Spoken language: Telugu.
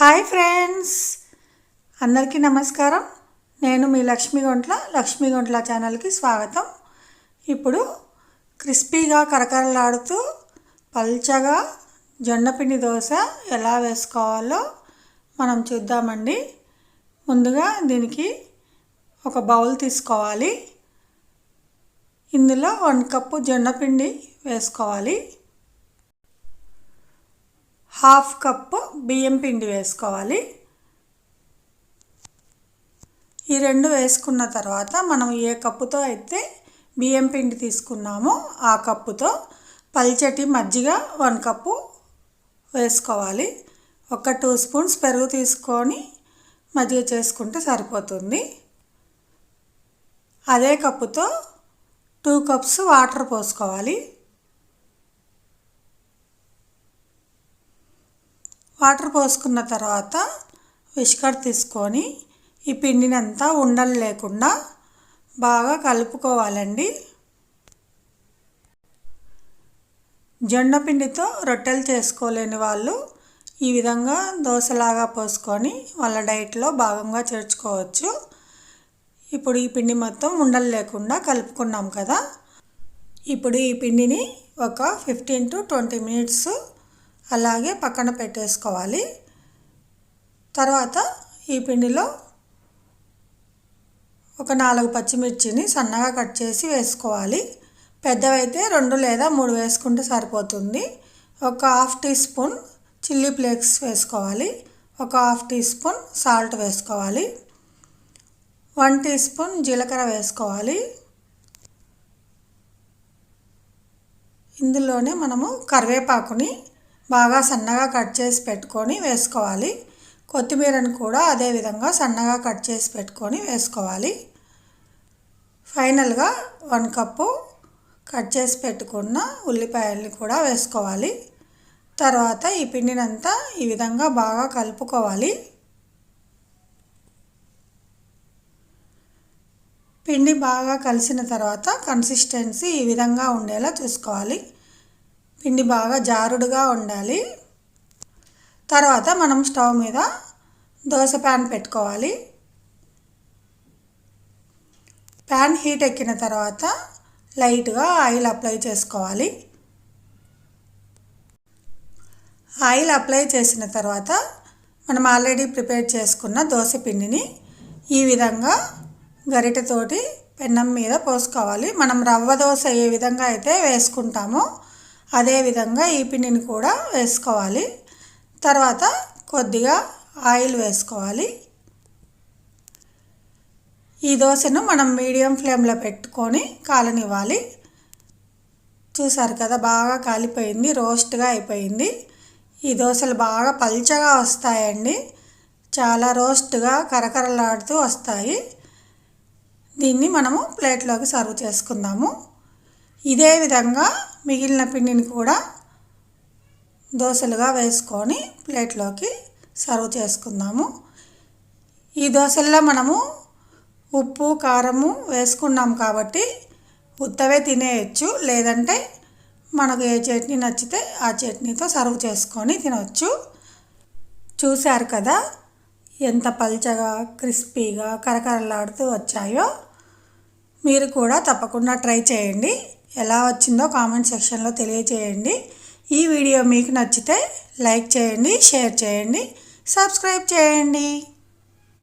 Hi friends. అందరికీ నమస్కారం. నేను మీ లక్ష్మీ గొంట్ల లక్ష్మీ ఛానల్కి స్వాగతం. ఇప్పుడు క్రిస్పీగా కరకరలాడుతూ పల్చగా జొన్నపిండి దోశ ఎలా వేసుకోవాలో మనం చూద్దామండి. ముందుగా దీనికి ఒక బౌల్ తీసుకోవాలి. ఇందులో వన్ కప్పు జొన్నపిండి వేసుకోవాలి. హాఫ్ కప్పు బియ్యం పిండి వేసుకోవాలి. ఈ రెండు వేసుకున్న తర్వాత మనం ఏ కప్పుతో అయితే బియ్యం పిండి తీసుకున్నామో ఆ కప్పుతో పల్చటి మజ్జిగ వన్ కప్పు వేసుకోవాలి. ఒక టూ స్పూన్స్ పెరుగు తీసుకొని మజ్జిగ చేసుకుంటే సరిపోతుంది. అదే కప్పుతో టూ కప్స్ వాటర్ పోసుకోవాలి. వాటర్ పోసుకున్న తర్వాత విష్కర్ తీసుకొని ఈ పిండినంతా ఉండలు లేకుండా బాగా కలుపుకోవాలండి. జొన్న పిండితో రొట్టెలు చేసుకోలేని వాళ్ళు ఈ విధంగా దోశలాగా పోసుకొని వాళ్ళ డైట్లో భాగంగా చేర్చుకోవచ్చు. ఇప్పుడు ఈ పిండి మొత్తం ఉండలు లేకుండా కలుపుకున్నాం కదా. ఇప్పుడు ఈ పిండిని ఒక ఫిఫ్టీన్ టు ట్వంటీ మినిట్స్ అలాగే పక్కన పెట్టేసుకోవాలి. తర్వాత ఈ పిండిలో ఒక నాలుగు పచ్చిమిర్చిని సన్నగా కట్ చేసి వేసుకోవాలి. పెద్దవైతే రెండు లేదా మూడు వేసుకుంటే సరిపోతుంది. ఒక half teaspoon chilli flakes వేసుకోవాలి. ఒక హాఫ్ టీ స్పూన్ సాల్ట్ వేసుకోవాలి. వన్ టీ స్పూన్ జీలకర్ర వేసుకోవాలి. ఇందులోనే మనము కరివేపాకుని బాగా సన్నగా కట్ చేసి పెట్టుకొని వేసుకోవాలి. కొత్తిమీరను కూడా అదే విధంగా సన్నగా కట్ చేసి పెట్టుకొని వేసుకోవాలి. ఫైనల్గా వన్ కప్పు కట్ చేసి పెట్టుకున్న ఉల్లిపాయల్ని కూడా వేసుకోవాలి. తర్వాత ఈ పిండినంతా ఈ విధంగా బాగా కలుపుకోవాలి. పిండి బాగా కలిసిన తర్వాత కన్సిస్టెన్సీ ఈ విధంగా ఉండేలా చూసుకోవాలి. పిండి బాగా జారుడుగా ఉండాలి. తర్వాత మనం స్టవ్ మీద దోశ ప్యాన్ పెట్టుకోవాలి. ప్యాన్ హీట్ ఎక్కిన తర్వాత లైట్గా ఆయిల్ అప్లై చేసుకోవాలి. ఆయిల్ అప్లై చేసిన తర్వాత మనం ఆల్రెడీ ప్రిపేర్ చేసుకున్న దోశ పిండిని ఈ విధంగా గరిటెతోటి పెన్నం మీద పోసుకోవాలి. మనం రవ్వ దోశ ఏ విధంగా అయితే వేసుకుంటామో అదేవిధంగా ఈ పిండిని కూడా వేసుకోవాలి. తర్వాత కొద్దిగా ఆయిల్ వేసుకోవాలి. ఈ దోశను మనం మీడియం ఫ్లేమ్లో పెట్టుకొని కాలనివ్వాలి. చూసారు కదా బాగా కాలిపోయింది రోస్ట్గా అయిపోయింది. ఈ దోశలు బాగా పల్చగా వస్తాయండి. చాలా రోస్ట్గా కరకరలాడుతూ వస్తాయి. దీన్ని మనము ప్లేట్లోకి సర్వ్ చేసుకుందాము. ఇదే విధంగా మిగిలిన పిండిని కూడా దోశలుగా వేసుకొని ప్లేట్లోకి సర్వ్ చేసుకుందాము. ఈ దోశల్లో మనము ఉప్పు కారము వేసుకున్నాం కాబట్టి ఉత్తవే తినేయచ్చు. లేదంటే మనకు ఏ చట్నీ నచ్చితే ఆ చట్నీతో సర్వ్ చేసుకొని తినవచ్చు చూశారు కదా ఎంత పల్చగా క్రిస్పీగా కరకరలాడుతూ వచ్చాయో? మీరు కూడా తప్పకుండా ట్రై చేయండి. ఎలా వచ్చిందో కామెంట్ సెక్షన్లో తెలియచేయండి. ఈ వీడియో మీకు నచ్చితే లైక్ చేయండి షేర్ చేయండి సబ్స్క్రైబ్ చేయండి.